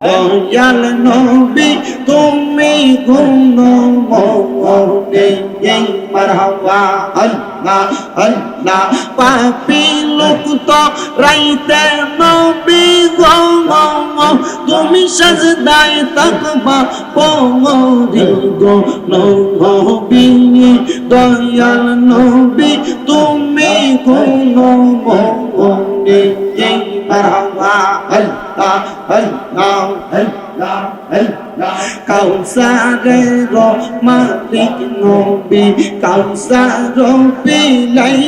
দয়াল নবী তুমি গুণ মনে মারহাবা আল্লাহ আল্লাহ পাপি লোক তো রাইতে নবী গো তুমি সাজদায় তাকবা পরি গো নবী দয়াল নবী তুমি মারহাবা কাউসারে মালিক নবী কাউসার পিলাই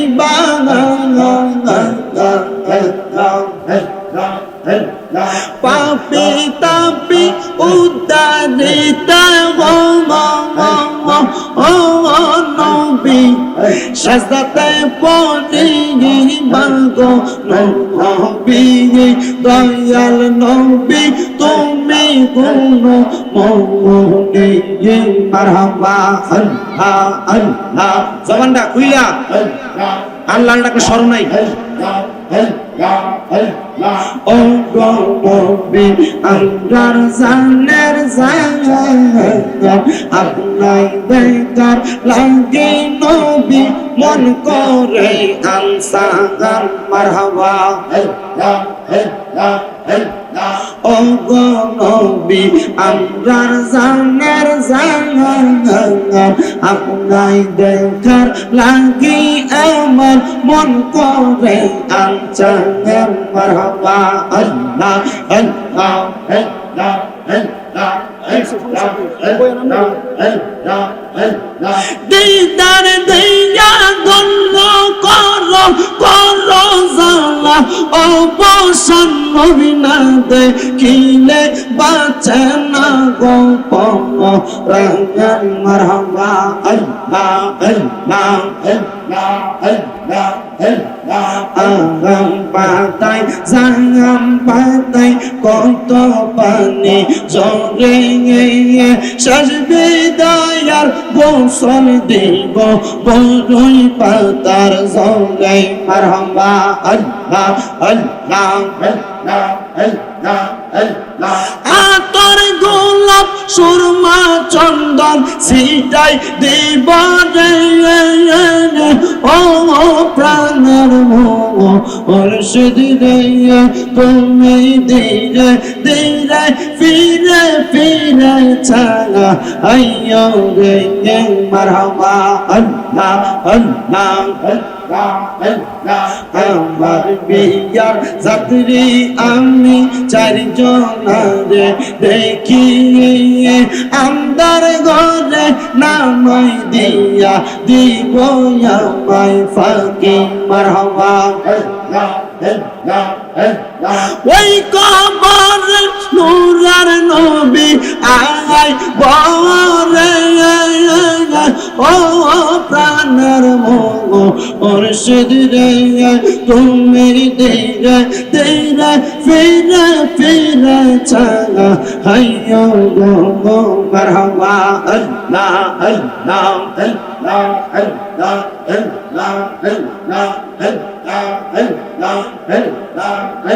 পাপি তাপি উদ্দারিতা ও নবী সাজদাতে পড়ি মাগো নবী দয়াল নবী তুমি গুণ মৌনি মারহাবা আল্লাহ আল্লাহ। জবানটা খুইলা। আল্লাহটাকে স্মরণ নাই। ông có một mình anh ra ra nét ra anh này đây cắt lại đi nó bị muốn có rể anh xa gan marhaba ông có nó bị anh ra ra nét ra anh này đây cắt lại đi em muốn có rể anh করে আনসার মারহাবা আল্লাহ আল্লাহ আল্লাহ দিদার দিয়া গণ্য কর কর জালা অবসন মহিনা দেখিলে বাঁচে না গপ রঙন মারহাবা, আল্লাহ আল্লাহ আল্লাহ আল্লাহ। পাতায় জাগাম পাতায় কত পানি জরে সাজবে দয়ার গোসল দিব বড়ই পাতার জরে মারহাবা আল্লাহ আল্লাহ আল্লাহ আল্লাহ আল্লাহ আতর গোলাপ সুরমা চন্দন সিটাই দিব ও প্রাণের মুর্শিদ তুমি ধীরে ধীরে ফিরে ফিরে ছাড়া আইয় আল্লাহ আল্লাহ। আমার বিয়ার যাত্রী আমি চারজনারে দেখি আন্দার ঘরে নামাই দিয়া দিব আমায় ফাঁকি। মারহাবা। ওই কবর নুরার নবী আয় বরে, ও প্রাণের মোহ মুর্শিদ রে তুমি ধীরে ধীরে ফিরে ফিরে চলা হাইয়ো গো গো মারহাবা আল্লাহ আল্লাহ আল্লাহ আল্লাহ আল্লাহ আল্লাহ আল্লাহ আল্লাহ আল্লাহ।